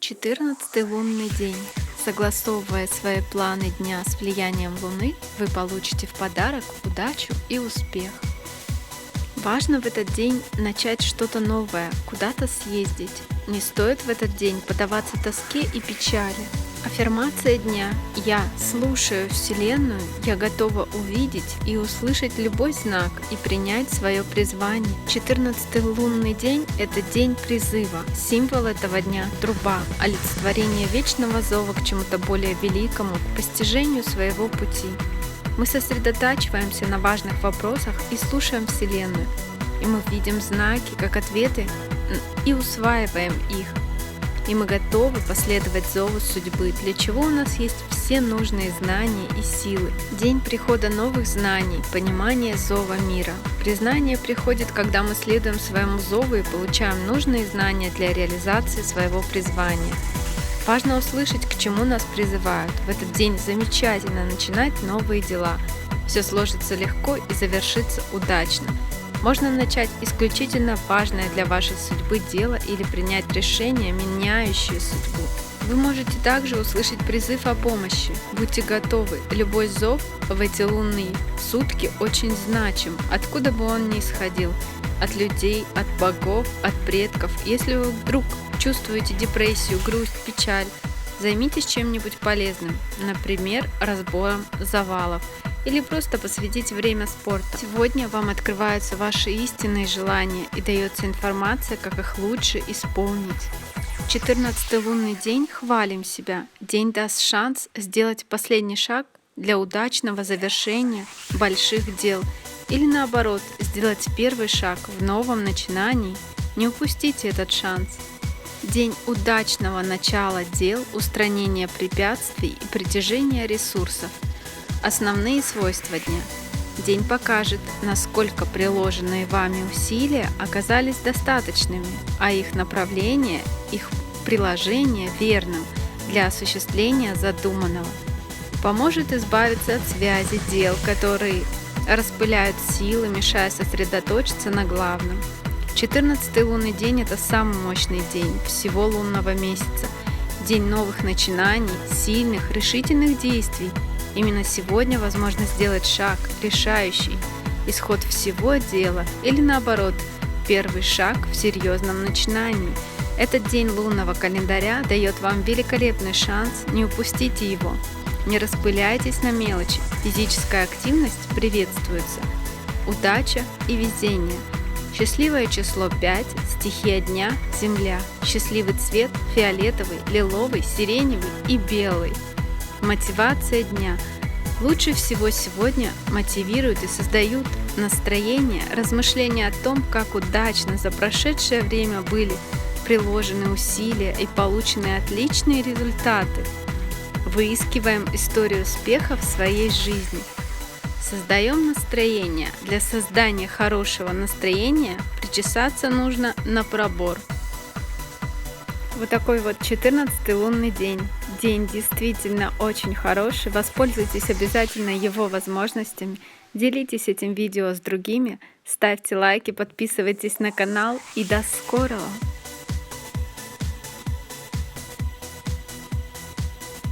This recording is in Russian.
14 лунный день. Согласовывая свои планы дня с влиянием Луны, вы получите в подарок удачу и успех. Важно в этот день начать что-то новое, куда-то съездить. Не стоит в этот день подаваться тоске и печали. Аффирмация дня. Я слушаю Вселенную, я готова увидеть и услышать любой знак и принять свое призвание. 14 лунный день – это день призыва. Символ этого дня – труба, олицетворение вечного зова к чему-то более великому, к постижению своего пути. Мы сосредотачиваемся на важных вопросах и слушаем Вселенную. И мы видим знаки, как ответы, и усваиваем их – и мы готовы последовать зову судьбы, для чего у нас есть все нужные знания и силы. День прихода новых знаний, понимания зова мира. Признание приходит, когда мы следуем своему зову и получаем нужные знания для реализации своего призвания. Важно услышать, к чему нас призывают. В этот день замечательно начинать новые дела. Все сложится легко и завершится удачно. Можно начать исключительно важное для вашей судьбы дело или принять решение, меняющее судьбу. Вы можете также услышать призыв о помощи. Будьте готовы. Любой зов в эти лунные сутки очень значим, откуда бы он ни исходил. От людей, от богов, от предков. Если вы вдруг чувствуете депрессию, грусть, печаль, займитесь чем-нибудь полезным, например, разбором завалов – или просто посвятить время спорту. Сегодня вам открываются ваши истинные желания и дается информация, как их лучше исполнить. 14 лунный день хвалим себя. День даст шанс сделать последний шаг для удачного завершения больших дел или наоборот сделать первый шаг в новом начинании. Не упустите этот шанс. День удачного начала дел, устранения препятствий и притяжения ресурсов – Основные свойства дня. День покажет, насколько приложенные вами усилия оказались достаточными, а их направление, их приложение верным для осуществления задуманного. Поможет избавиться от связи дел, которые распыляют силы, мешая сосредоточиться на главном. 14 лунный день – это самый мощный день всего лунного месяца. День новых начинаний, сильных, решительных действий – Именно сегодня возможно сделать шаг, решающий исход всего дела или наоборот, первый шаг в серьезном начинании. Этот день лунного календаря дает вам великолепный шанс, не упустите его. Не распыляйтесь на мелочи, физическая активность приветствуется. Удача и везение. Счастливое число 5, стихия дня – земля. Счастливый цвет – фиолетовый, лиловый, сиреневый и белый. Мотивация дня. Лучше всего сегодня мотивируют и создают настроение, размышления о том, как удачно за прошедшее время были приложены усилия и получены отличные результаты. Выискиваем историю успеха в своей жизни. Создаем настроение. Для создания хорошего настроения причесаться нужно на пробор. Вот такой вот 14 лунный день. День действительно очень хороший. Воспользуйтесь обязательно его возможностями. Делитесь этим видео с другими. Ставьте лайки, подписывайтесь на канал и до скорого!